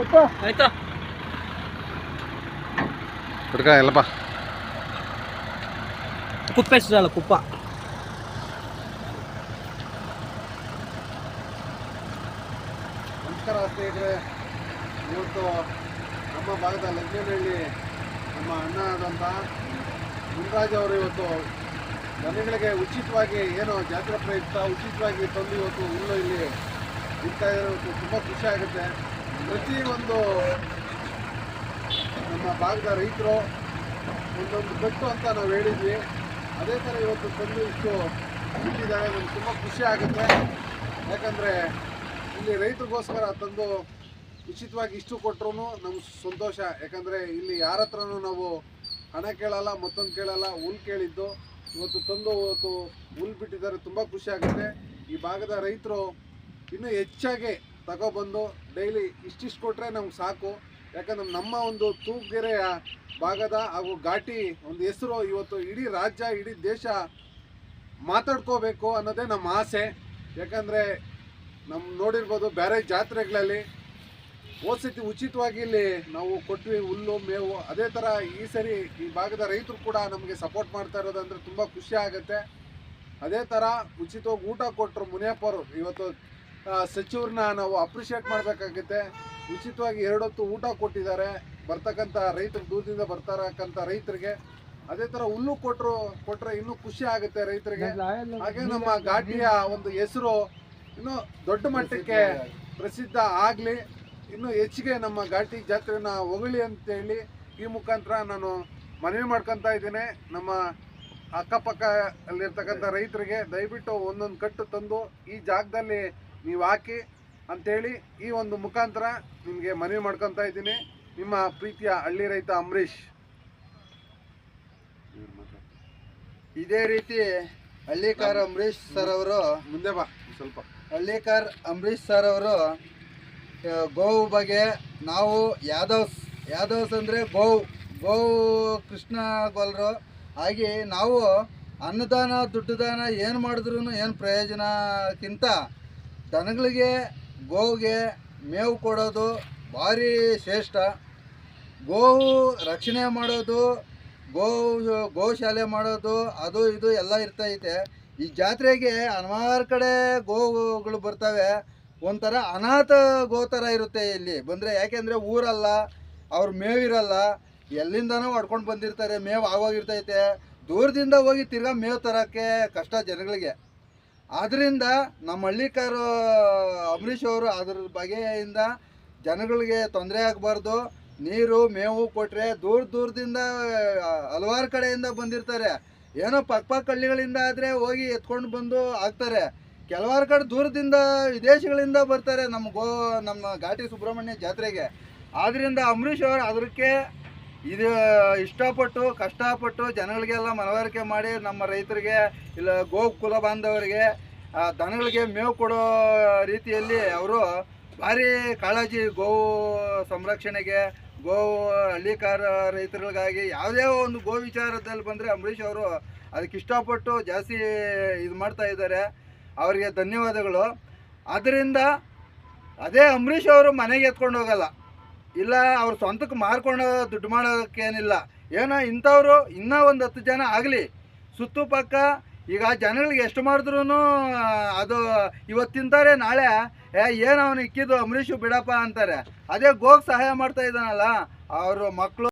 ಆಯ್ತಾ? ಹುಡ್ಕ ಎಲ್ಲಪ್ಪ. ಕುಪ್ಪ ಹೆಸರಲ್ಲ ಕುಪ್ಪ. ನಮಸ್ಕಾರ ಸ್ನೇಹಿತರೆ. ಇವತ್ತು ನಮ್ಮ ಭಾಗದ ಲಗ್ನಹಳ್ಳಿ ನಮ್ಮ ಅಣ್ಣ ಆದಂಥ ಮುನ್ರಾಜ್ ಅವರು ಇವತ್ತು ಮನೆಗಳಿಗೆ ಉಚಿತವಾಗಿ ಏನು ಜಾತ್ರೆ ಪ್ರಯುಕ್ತ ಉಚಿತವಾಗಿ ತಂದು ಇವತ್ತು ಹುಲ್ಲು ಇಲ್ಲಿ ಇರ್ತಾ ಇರೋದು ತುಂಬ ಖುಷಿ ಆಗುತ್ತೆ. ಪ್ರತಿ ಒಂದು ನಮ್ಮ ಭಾಗದ ರೈತರು ಒಂದೊಂದು ಕಟ್ಟು ಅಂತ ನಾವು ಹೇಳಿದ್ವಿ. ಅದೇ ಥರ ಇವತ್ತು ತಂದು ಇಷ್ಟು ಬಿಟ್ಟಿದ್ದಾರೆ. ನಮ್ಗೆ ತುಂಬ ಖುಷಿ ಆಗುತ್ತೆ. ಯಾಕಂದರೆ ಇಲ್ಲಿ ರೈತರಿಗೋಸ್ಕರ ತಂದು ಉಚಿತವಾಗಿ ಇಷ್ಟು ಕೊಟ್ಟರು ನಮ್ಗೆ ಸಂತೋಷ. ಯಾಕಂದರೆ ಇಲ್ಲಿ ಯಾರ ಹತ್ರನೂ ನಾವು ಹಣ ಕೇಳಲ್ಲ, ಮತ್ತೊಂದು ಕೇಳಲ್ಲ, ಹುಲ್ ಕೇಳಿದ್ದು. ಇವತ್ತು ತಂದು ಇವತ್ತು ಹುಲ್ ಬಿಟ್ಟಿದ್ದಾರೆ. ತುಂಬ ಖುಷಿ ಆಗುತ್ತೆ. ಈ ಭಾಗದ ರೈತರು ಇನ್ನೂ ಹೆಚ್ಚಾಗಿ ತಗೊಬಂದು ಡೈಲಿ ಇಷ್ಟಿಷ್ಟು ಕೊಟ್ಟರೆ ನಮ್ಗೆ ಸಾಕು. ಯಾಕಂದ್ರೆ ನಮ್ಮ ಒಂದು ತೂಗೆರೆಯ ಭಾಗದ ಹಾಗೂ ಘಾಟಿ ಒಂದು ಹೆಸರು ಇವತ್ತು ಇಡೀ ರಾಜ್ಯ, ಇಡೀ ದೇಶ ಮಾತಾಡ್ಕೋಬೇಕು ಅನ್ನೋದೇ ನಮ್ಮ ಆಸೆ. ಯಾಕಂದರೆ ನಮ್ಮ ನೋಡಿರ್ಬೋದು ಬೇರೆ ಜಾತ್ರೆಗಳಲ್ಲಿ ಓಸತಿ ಸತಿ ಉಚಿತವಾಗಿ ಇಲ್ಲಿ ನಾವು ಕೊಟ್ವಿ ಹುಲ್ಲು, ಮೇವು. ಅದೇ ಥರ ಈ ಸರಿ ಈ ಭಾಗದ ರೈತರು ಕೂಡ ನಮಗೆ ಸಪೋರ್ಟ್ ಮಾಡ್ತಾ ಇರೋದಂದ್ರೆ ತುಂಬ ಖುಷಿ ಆಗುತ್ತೆ. ಅದೇ ಥರ ಉಚಿತವಾಗಿ ಊಟ ಕೊಟ್ಟರು ಮುನಿಯಪ್ಪರು ಇವತ್ತು ಸಚಿವ್ರನ್ನ ನಾವು ಅಪ್ರಿಷಿಯೇಟ್ ಮಾಡಬೇಕಾಗುತ್ತೆ. ಉಚಿತವಾಗಿ ಎರಡೊತ್ತು ಊಟ ಕೊಟ್ಟಿದ್ದಾರೆ. ಬರ್ತಕ್ಕಂಥ ರೈತರು ದೂರದಿಂದ ಬರ್ತಾರಕ್ಕಂಥ ರೈತರಿಗೆ. ಅದೇ ಥರ ಹುಲ್ಲು ಕೊಟ್ಟರು ಕೊಟ್ಟರೆ ಇನ್ನೂ ಖುಷಿ ಆಗುತ್ತೆ ರೈತರಿಗೆ. ಹಾಗೆ ನಮ್ಮ ಘಾಟಿಯ ಒಂದು ಹೆಸರು ಇನ್ನು ದೊಡ್ಡ ಮಟ್ಟಕ್ಕೆ ಪ್ರಸಿದ್ಧ ಆಗಲಿ. ಇನ್ನು ಹೆಚ್ಚಿಗೆ ನಮ್ಮ ಘಾಟಿ ಜಾತ್ರೆನ ಹೊಗಳಿ ಅಂತೇಳಿ ಈ ಮುಖಾಂತರ ನಾನು ಮನವಿ ಮಾಡ್ಕೊತಾ ಇದ್ದೀನಿ. ನಮ್ಮ ಅಕ್ಕಪಕ್ಕ ಅಲ್ಲಿರ್ತಕ್ಕಂಥ ರೈತರಿಗೆ ದಯವಿಟ್ಟು ಒಂದೊಂದು ಕಟ್ಟು ತಂದು ಈ ಜಾಗದಲ್ಲಿ ನೀವು ಹಾಕಿ ಅಂಥೇಳಿ ಈ ಒಂದು ಮುಖಾಂತರ ನಿಮಗೆ ಮನವಿ ಮಾಡ್ಕೊತಾ ಇದ್ದೀನಿ. ನಿಮ್ಮ ಪ್ರೀತಿಯ ಹಳ್ಳಿ ರೈತ ಅಂಬರೀಷ್. ಇದೇ ರೀತಿ ಹಳ್ಳಿಕಾರ್ ಅಂಬರೀಷ್ ಸರ್ ಅವರು ಮುಂದೆ ಬಾ ಸ್ವಲ್ಪ. ಹಳ್ಳಿಕಾರ್ ಅಂಬರೀಷ್ ಸರ್ ಅವರು ಗೋವು ಬಗ್ಗೆ ನಾವು ಯಾದವ್ಸ್ ಯಾದವ್ಸ್ ಅಂದರೆ ಗೋವು ಗೋವು ಕೃಷ್ಣ ಗೋಲ್ರು. ಹಾಗೆ ನಾವು ಅನ್ನದಾನ ದುಡ್ಡು ದಾನ ಏನು ಮಾಡಿದ್ರು ಏನು ಪ್ರಯೋಜನಕ್ಕಿಂತ ದನಗಳಿಗೆ ಗೋವಿಗೆ ಮೇವು ಕೊಡೋದು ಭಾರಿ ಶ್ರೇಷ್ಠ. ಗೋವು ರಕ್ಷಣೆ ಮಾಡೋದು, ಗೋವು ಗೋಶಾಲೆ ಮಾಡೋದು, ಅದು ಇದು ಎಲ್ಲ ಇರ್ತೈತೆ ಈ ಜಾತ್ರೆಗೆ ಹಲವಾರು ಕಡೆ ಗೋವುಗಳು ಬರ್ತವೆ. ಒಂಥರ ಅನಾಥ ಗೋ ಥರ ಇರುತ್ತೆ ಇಲ್ಲಿ. ಬಂದರೆ ಯಾಕೆಂದರೆ ಊರಲ್ಲ, ಅವ್ರ ಮೇವಿರಲ್ಲ. ಎಲ್ಲಿಂದನೋ ಹೊಡ್ಕೊಂಡು ಬಂದಿರ್ತಾರೆ, ಮೇವು ಆಗೋಗಿರ್ತೈತೆ. ದೂರದಿಂದ ಹೋಗಿ ತಿರ್ಗಾ ಮೇವು ತರೋಕ್ಕೆ ಕಷ್ಟ ಜನಗಳಿಗೆ. ಆದ್ದರಿಂದ ನಮ್ಮ ಹಳ್ಳಿಕಾರು ಅಂಬರೀಷ್ ಅವರು ಅದ್ರ ಬಗೆಯಿಂದ ಜನಗಳಿಗೆ ತೊಂದರೆ ಆಗಬಾರ್ದು. ನೀರು, ಮೇವು ಕೊಟ್ಟರೆ ದೂರ ದೂರದಿಂದ, ಹಲವಾರು ಕಡೆಯಿಂದ ಬಂದಿರ್ತಾರೆ. ಏನೋ ಪಕ್ಕಪಕ್ಕ ಪಕ್ಕ ಹಳ್ಳಿಗಳಿಂದ ಆದರೆ ಹೋಗಿ ಎತ್ಕೊಂಡು ಬಂದು ಹಾಕ್ತಾರೆ. ಕೆಲವಾರು ಕಡೆ ದೂರದಿಂದ ವಿದೇಶಗಳಿಂದ ಬರ್ತಾರೆ ನಮ್ಮ ಗೋ, ನಮ್ಮ ಘಾಟಿ ಸುಬ್ರಹ್ಮಣ್ಯ ಜಾತ್ರೆಗೆ. ಆದ್ದರಿಂದ ಅಂಬರೀಷ್ ಅವರು ಅದಕ್ಕೆ ಇದು ಇಷ್ಟಪಟ್ಟು, ಕಷ್ಟಪಟ್ಟು ಜನಗಳಿಗೆಲ್ಲ ಮನವರಿಕೆ ಮಾಡಿ ನಮ್ಮ ರೈತರಿಗೆ, ಇಲ್ಲ ಗೋ ಕುಲ ಬಾಂಧವರಿಗೆ ದನಗಳಿಗೆ ಮೇವು ಕೊಡೋ ರೀತಿಯಲ್ಲಿ ಅವರು ಭಾರಿ ಕಾಳಜಿ ಗೋವು ಸಂರಕ್ಷಣೆಗೆ ಗೋವು ಹಳ್ಳಿಕಾರ ರೈತರುಗಳಿಗಾಗಿ ಯಾವುದೇ ಒಂದು ಗೋ ವಿಚಾರದಲ್ಲಿ ಬಂದರೆ ಅಂಬರೀಷ್ ಅವರು ಅದಕ್ಕೆ ಇಷ್ಟಪಟ್ಟು ಜಾಸ್ತಿ ಇದು ಮಾಡ್ತಾ ಇದ್ದಾರೆ. ಅವರಿಗೆ ಧನ್ಯವಾದಗಳು. ಆದ್ದರಿಂದ ಅದೇ ಅಂಬರೀಷ್ ಅವರು ಮನೆಗೆ ಎತ್ಕೊಂಡು ಹೋಗಲ್ಲ. ಇಲ್ಲ, ಅವ್ರ ಸ್ವಂತಕ್ಕೆ ಮಾರ್ಕೊಂಡು ದುಡ್ಡು ಮಾಡೋಕ್ಕೇನಿಲ್ಲ. ಏನೋ ಇಂಥವ್ರು ಇನ್ನೂ ಒಂದು ಹತ್ತು ಜನ ಆಗಲಿ. ಸುತ್ತು ಪಕ್ಕ ಈಗ ಜನಗಳಿಗೆ ಎಷ್ಟು ಮಾಡಿದ್ರು ಅದು ಇವತ್ತು ತಿಂತಾರೆ, ನಾಳೆ, ಏ, ಏನು ಅವನು ಇಕ್ಕಿದ್ದು ಅಂಬರೀಷು ಬಿಡಪ್ಪ ಅಂತಾರೆ. ಅದೇ ಗೋಗ್ ಸಹಾಯ ಮಾಡ್ತಾ ಇದ್ದಾನಲ್ಲ, ಅವರು ಮಕ್ಕಳು